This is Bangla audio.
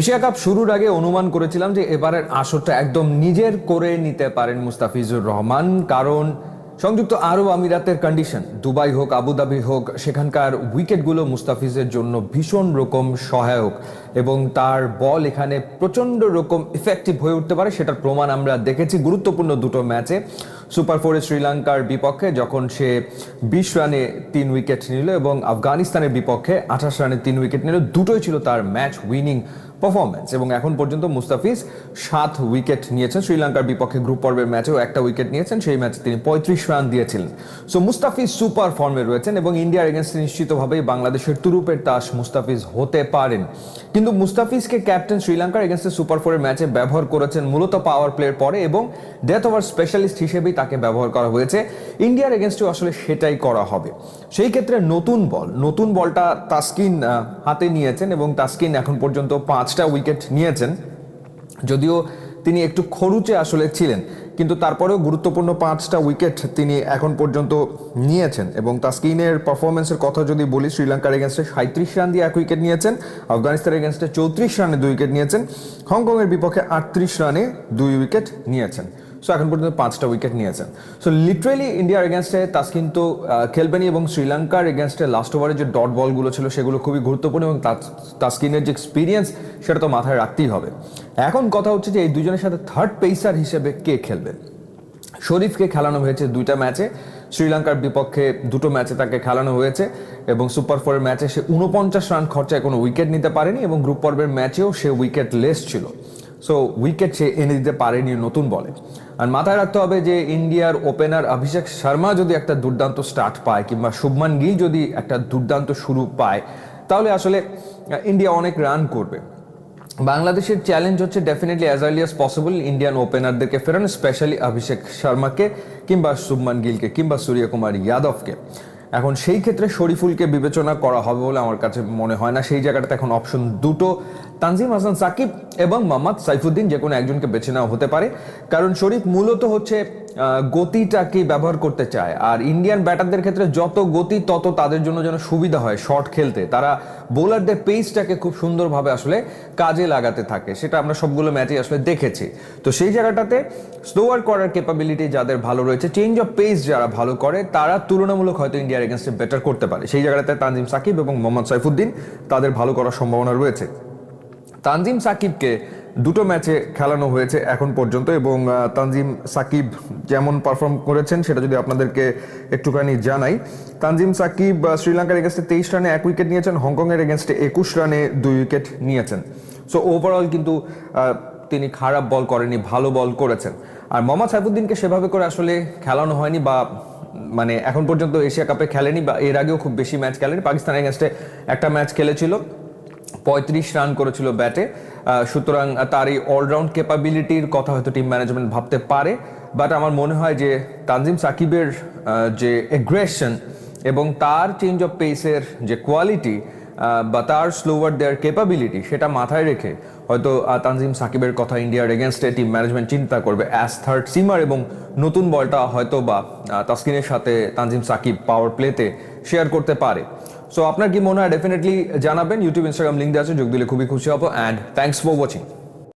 এশিয়া কাপ শুরুর আগে অনুমান করেছিলাম যে এবারের আসরটা একদম নিজের করে নিতে পারেন মুস্তাফিজুর রহমান, কারণ সংযুক্ত আরব আমিরাতের কন্ডিশন দুবাই হোক, আবুধাবি হোক, সেখানকার উইকেটগুলো মুস্তাফিজের জন্য ভীষণ রকম সহায়ক এবং তার বল এখানে প্রচণ্ড রকম ইফেক্টিভ হয়ে উঠতে পারে, সেটার প্রমাণ আমরা দেখেছি। গুরুত্বপূর্ণ দুটো ম্যাচে সুপার ফোরে শ্রীলঙ্কার বিপক্ষে যখন সে বিশ রানে তিন উইকেট নিল এবং আফগানিস্তানের বিপক্ষে আঠাশ রানে তিন উইকেট নিল, দুটোই ছিল তার ম্যাচ উইনিং পারফরমেন্স এবং এখন পর্যন্ত মুস্তাফিজ সাত উইকেট নিয়েছেন। শ্রীলঙ্কার বিপক্ষে গ্রুপ পর্বের ম্যাচেও একটা উইকেট নিয়েছেন। সেই ম্যাচে তিনি পঁয়ত্রিশ রান দিয়েছিলেন। সো মুস্তাফিজ সুপার ফর্মে রয়েছেন এবং ইন্ডিয়ার এগেনস্টে নিশ্চিতভাবেই বাংলাদেশের তুরুপের তাস মুস্তাফিজ হতে পারেন। কিন্তু মুস্তাফিজকে ক্যাপ্টেন শ্রীলঙ্কার এগেনস্টে সুপার ফোরের ম্যাচে ব্যবহার করেছেন মূলত পাওয়ার প্লের পরে এবং ডেথ ওভার স্পেশালিস্ট হিসেবেই তাকে ব্যবহার করা হয়েছে। ইন্ডিয়ার এগেনস্টেও আসলে সেটাই করা হবে। সেই ক্ষেত্রে নতুন বল, নতুন বলটা তাস্কিন হাতে নিয়েছেন এবং তাস্কিন এখন পর্যন্ত পাঁচটা উইকেট নিয়েছেন। যদিও তিনি একটু খরুচে আসলে ছিলেন, কিন্তু তারপরেও গুরুত্বপূর্ণ পাঁচটা উইকেট তিনি এখন পর্যন্ত নিয়েছেন এবং তাস্কিনের পারফরমেন্সের কথা যদি বলি, শ্রীলঙ্কার এগেনস্টে সাঁত্রিশ রান দিয়ে এক উইকেট নিয়েছেন, আফগানিস্তানের এগেনস্টে চৌত্রিশ রানে দুই উইকেট নিয়েছেন, হংকংয়ের বিপক্ষে আটত্রিশ রানে দুই উইকেট নিয়েছেন। সো এখন পর্যন্ত পাঁচটা উইকেট নিয়েছেন। সো লিটারেলি ইন্ডিয়ার এগেনস্টে তাস্কিন তো আহ, খেলবেনই এবং শ্রীলঙ্কার এগেনস্টে লাস্ট ওভারে যে ডট বলগুলো ছিল সেগুলো খুবই গুরুত্বপূর্ণ এবং তাস- তাস্কিনের যে এক্সপিরিয়েন্স সেটা তো মাথায় রাখতেই হবে। এখন কথা হচ্ছে যে এই দুজনের সাথে থার্ড পেসার হিসেবে কে খেলবে? শরীফকে খেলানো হয়েছে দুইটা ম্যাচে শ্রীলঙ্কার বিপক্ষে দুটো ম্যাচে তাকে খেলানো হয়েছে এবং সুপার ফোরের ম্যাচে সে উনপঞ্চাশ রান খরচায় কোনো উইকেট নিতে পারেনি এবং গ্রুপ পর্বের ম্যাচেও সে উইকেট লেস ছিল। সো উইকেট সে এনে দিতে পারেনি নতুন বলে আর মাথায় রাখতে হবে যে ইন্ডিয়ার ওপেনার অভিষেক শর্মা যদি একটা দুর্দান্ত স্টার্ট পায় কিংবা শুভমান গিল যদি একটা দুর্দান্ত শুরু পায় তাহলে আসলে ইন্ডিয়া অনেক রান করবে বাংলাদেশের চ্যালেঞ্জ হচ্ছে definitely as early as possible Indian ওপেনারদেরকে ফেরানো স্পেশালি অভিষেক শর্মাকে কিংবা শুভমান গিলকে কিংবা সূর্যকুমার যাদবকে এখন সেই ক্ষেত্রে শরীফুলকে বিবেচনা করা হবে বলে আমার কাছে মনে হয় না। সেই জায়গাটাতে এখন অপশন দুটো। তানজিম হাসান, সাকিব এবং মোহাম্মদ সাইফুদ্দিন যে কোনো একজনকে বেছে নেওয়া হতে পারে। কারণ শরীফ মূলত হচ্ছে গতিটাকে ব্যবহার করতে চায়। আর ইন্ডিয়ান ব্যাটারদের ক্ষেত্রে যত গতি, তত তাদের জন্য যেন সুবিধা হয় শর্ট খেলতে। তারা বোলারদের পেসটাকে খুব সুন্দরভাবে আসলে কাজে লাগাতে থাকে। সেটা আমরা সবগুলো ম্যাচে আসলে দেখেছি। তো সেই জায়গাটাতে স্লোয়ার করার ক্যাপাবিলিটি যাদের ভালো রয়েছে চেঞ্জ অফ পেস যারা ভালো করে, তারা তুলনামূলক হয়তো ইন্ডিয়ার এগেনস্টে বেটার করতে পারে। সেই জায়গাটাতে তানজিম, সাকিব এবং মোহাম্মদ সাইফুদ্দিন তাদের ভালো করার সম্ভাবনা রয়েছে। তানজিম সাকিবকে দুটো ম্যাচে খেলানো হয়েছে এখন পর্যন্ত এবং তানজিম সাকিব যেমন পারফর্ম করেছেন সেটা যদি আপনাদেরকে একটুখানি জানাই। তানজিম সাকিব শ্রীলঙ্কার এগেনস্টে তেইশ রানে এক উইকেট নিয়েছেন, হংকংয়ের এগেনস্টে একুশ রানে দুই উইকেট নিয়েছেন। সো ওভারঅল কিন্তু তিনি খারাপ বল করেনি ভালো বল করেছেন। আর মোহাম্মদ সাইফুদ্দিনকে সেভাবে করে আসলে খেলানো হয়নি বা মানে এখন পর্যন্ত এশিয়া কাপে খেলেনি বা এর আগেও খুব বেশি ম্যাচ খেলেনি। পাকিস্তানের এগেনস্টে একটা ম্যাচ খেলেছিল। পঁয়ত্রিশ রান করেছিল ব্যাটে। সুতরাং তার এই অলরাউন্ড ক্যাপাবিলিটির কথা হয়তো টিম ম্যানেজমেন্ট ভাবতে পারে। বাট আমার মনে হয় যে তানজিম সাকিবের যে এগ্রেশন এবং তার চেঞ্জ অফ পেসের যে কোয়ালিটি বা তার স্লোয়ার দেয়ার ক্যাপাবিলিটি সেটা মাথায় রেখে হয়তো তানজিম সাকিবের কথা ইন্ডিয়ার এগেনস্টে টিম ম্যানেজমেন্ট চিন্তা করবে অ্যাজ থার্ড সিমার এবং নতুন বলটা হয়তো বা তাসকিনের সাথে তানজিম সাকিব পাওয়ার প্লেতে শেয়ার করতে পারে। সো আপনার কি মনে হয় ডেফিনেটলি জানাবেন। ইউটিউব ইনস্টাগ্রাম লিঙ্ক দেওয়া আছে, যোগ দিলে খুবই খুশি হব। And thanks for watching